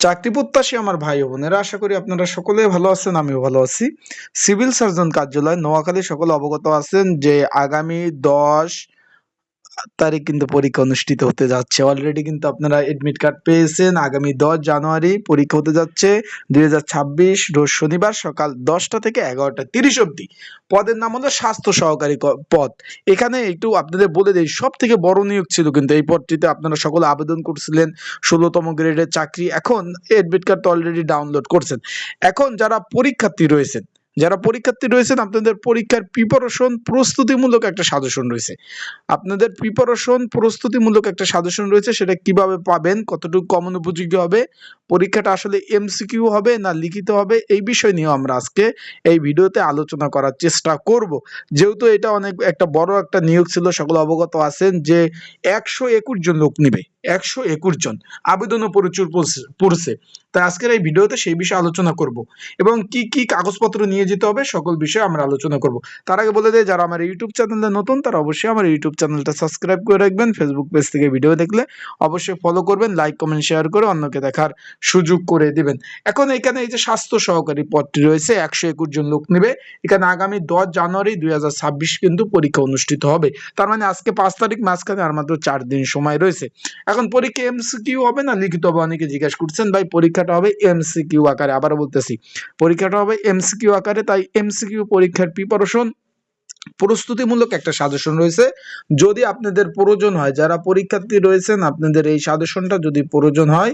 চাকরি প্রত্যাশী আমার ভাই বোনেরা, আশা করি আপনারা সকলে ভালো আছেন, আমিও ভালো আছি। সিভিল সার্জন কার্যালয়, নোয়াখালী সকলে অবগত আছেন যে আগামী দশ তারিখ কিন্তু পরীক্ষা অনুষ্ঠিত হতে যাচ্ছে। অলরেডি কিন্তু আপনারা এডমিট কার্ড পেয়েছেন। আগামী দশ জানুয়ারি পরীক্ষা হতে যাচ্ছে। দু হাজার ছাব্বিশ রোজ শনিবার সকাল দশটা থেকে এগারোটা তিরিশ অবধি। পদের নাম হলো স্বাস্থ্য সহকারী পদ। এখানে একটু আপনাদের বলে দিই সব থেকে বড় নিয়োগ ছিল কিন্তু এই পদটিতে আপনারা সকলে আবেদন করছিলেন। ষোলোতম গ্রেডের চাকরি। এখন এডমিট কার্ড তো অলরেডি ডাউনলোড করছেন। এখন যারা পরীক্ষার্থী রয়েছেন যারা পরীক্ষার্থী রয়েছেন, আপনাদের পরীক্ষার প্রিপারেশন প্রস্তুতিমূলক একটা সাজেশন রয়েছে। আপনাদের প্রিপারেশন প্রস্তুতিমূলক একটা সাজেশন রয়েছে, সেটা কীভাবে পাবেন, কতটুকু কমন উপযোগী হবে, পরীক্ষাটা আসলে এমসিকিউ হবে না লিখিত হবে, এই বিষয় নিয়েও আমরা আজকে এই ভিডিওতে আলোচনা করার চেষ্টা করব। যেহেতু এটা অনেক একটা বড় একটা নিয়োগ ছিল, সকলে অবগত আছেন যে একশো একুশ জন লোক নিবে। একশো একুশ জন আবেদনও প্রচুর পড়ছে- তাই আজকের এই ভিডিওতে সেই বিষয়ে আলোচনা করব এবং কি কি কাগজপত্র নিয়ে যেতে হবে সকল বিষয়ে আমরা আলোচনা করব। তার আগে বলে দেয় যারা আমার ইউটিউব চ্যানেলে নতুন, তারা অবশ্যই আমার ইউটিউব চ্যানেলটা সাবস্ক্রাইব করে রাখবেন। ফেসবুক পেজ থেকে ভিডিও দেখলে অবশ্যই ফলো করবেন লাইক কমেন্ট শেয়ার করে অন্যকে দেখার সুযোগ করে দিবেন। এখন এখানে এই যে স্বাস্থ্য সহকারী পদটি রয়েছে, একশো একুশ জন লোক নেবে। এখানে আগামী দশ জানুয়ারি দুই হাজার ছাব্বিশ কিন্তু পরীক্ষা অনুষ্ঠিত হবে। তার মানে আজকে পাঁচ তারিখ, মাঝখানে আর মাত্র চার দিন সময় রয়েছে। এখন পরীক্ষা এমসিকিউ হবে না? লিখিত হবে, অনেকে জিজ্ঞাসা করছেন, ভাই, পরীক্ষাটা হবে এমসিকিউ আকারে। আবারও বলতেছি, পরীক্ষাটা হবে এমসিকিউ আকারে, তাই এমসিকিউ পরীক্ষার প্রিপারেশন প্রস্তুতিমূলক একটা সাজেশন রয়েছে। যদি আপনাদের প্রয়োজন হয়, যারা পরীক্ষার্থী রয়েছেন, আপনাদের এই সাজেশনটা যদি প্রয়োজন হয়,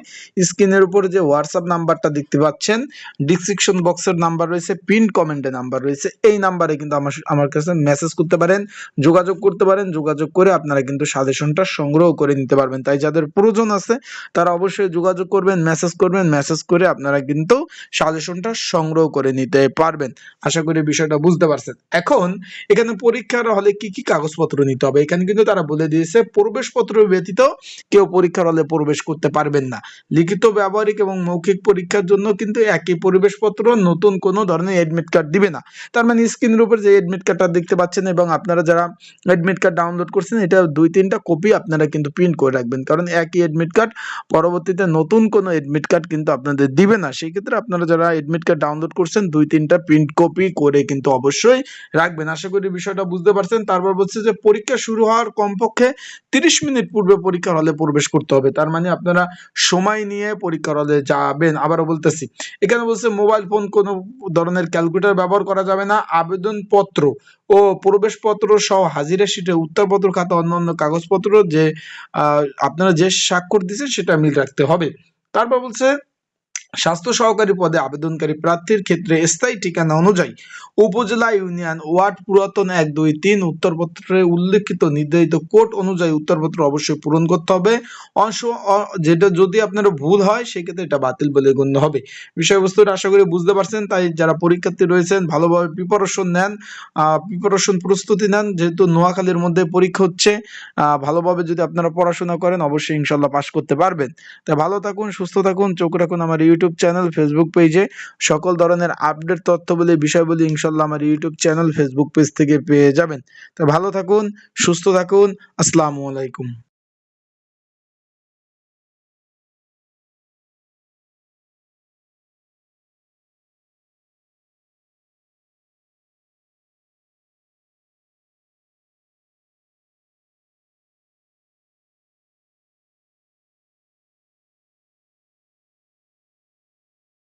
স্ক্রিনের উপর যে হোয়াটসঅ্যাপ নাম্বারটা দেখতে পাচ্ছেন ডিসক্রিপশন বক্সের নাম্বার রয়েছে পিন কমেন্টে নাম্বার রয়েছে। এই নাম্বারে কিন্তু আমার আমার কাছে মেসেজ করতে পারেন, যোগাযোগ করতে পারেন, যোগাযোগ করে আপনারা কিন্তু সাজেশনটা সংগ্রহ করে নিতে পারবেন। তাই যাদের প্রয়োজন আছে, তারা অবশ্যই যোগাযোগ করবেন মেসেজ করবেন মেসেজ করে আপনারা কিন্তু সাজেশনটা সংগ্রহ করে নিতে পারবেন। আশা করি বিষয়টা বুঝতে পারছেন। এখন এখানে পরীক্ষার হলে কি কি কাগজপত্র নিতে হবে? এখানে কিন্তু তারা বলে দিয়েছে, প্রবেশপত্র ব্যতীত কেউ পরীক্ষার হলে প্রবেশ করতে পারবেন না। লিখিত, ব্যবহারিক এবং মৌখিক পরীক্ষার জন্য কিন্তু একই পরিবেশপত্র নতুন কোনো ধরনের এডমিট কার্ড দিবে না। তার মানে স্ক্রিনের উপর যে এডমিট কার্ডটা দেখতে পাচ্ছেন এবং আপনারা যারা এডমিট কার্ড ডাউনলোড করছেন, এটা দুই, তিনটা কপি আপনারা কিন্তু প্রিন্ট করে রাখবেন। কারণ একই এডমিট কার্ড পরবর্তীতে নতুন কোনো এডমিট কার্ড কিন্তু আপনাদের দিবে না। সেই ক্ষেত্রে আপনারা যারা এডমিট কার্ড ডাউনলোড করছেন, দুই, তিনটা প্রিন্ট কপি করে কিন্তু অবশ্যই রাখবেন। আশা করি বিষয়টা বুঝতে পারছেন। তারপর বলছে যে পরীক্ষা শুরু হওয়ার কমপক্ষে তিরিশ মিনিট পূর্বে পরীক্ষার হলে প্রবেশ করতে হবে। তার মানে আপনারা সময় নিয়ে পরীক্ষার হলে যাবেন। আবারও বলতেছি, এখানে বলছে মোবাইল ফোন কোনো ধরনের ক্যালকুলেটর ব্যবহার করা যাবে না। আবেদনপত্র ও প্রবেশপত্র সহ হাজিরা শিটে উত্তরপত্র খাতা অন্যান্য কাগজপত্র যে আপনারা যে স্বাক্ষর দিচ্ছেন সেটা মিল রাখতে হবে। তারপর বলছে স্বাস্থ্য সহকারী পদে আবেদনকারী প্রার্থীর ক্ষেত্রে স্থায়ী ঠিকানা অনুযায়ী উপজেলা ইউনিয়ন ওয়ার্ড পুরাতন এক দুই তিন উত্তরপত্রে উল্লেখিত নির্ধারিত কোড অনুযায়ী উত্তরপত্র অবশ্যই পূরণ করতে হবে। অংশ যেটা যদি আপনার ভুল হয়, সেক্ষেত্রে এটা বাতিল বলে গণ্য হবে। বিষয়বস্তুটা আশা করি বুঝতে পারছেন, তাই যারা পরীক্ষার্থী রয়েছেন, ভালোভাবে প্রিপারেশন নেন প্রিপারেশন প্রস্তুতি নেন, যেহেতু নোয়াখালীর মধ্যে পরীক্ষা হচ্ছে ভালোভাবে যদি আপনারা পড়াশোনা করেন, অবশ্যই ইনশাল্লাহ পাশ করতে পারবেন। তাই ভালো থাকুন, সুস্থ থাকুন, চোখ রাখুন আমার ইউটিউব চ্যানেল ফেসবুক পেজে সকল ধরনের আপডেট তথ্যবলী, বিষয়বলী ইনশাল্লাহ আমার ইউটিউব চ্যানেল ফেসবুক পেজ থেকে পেয়ে যাবেন। তো ভালো থাকুন, সুস্থ থাকুন, আসসালামু আলাইকুম।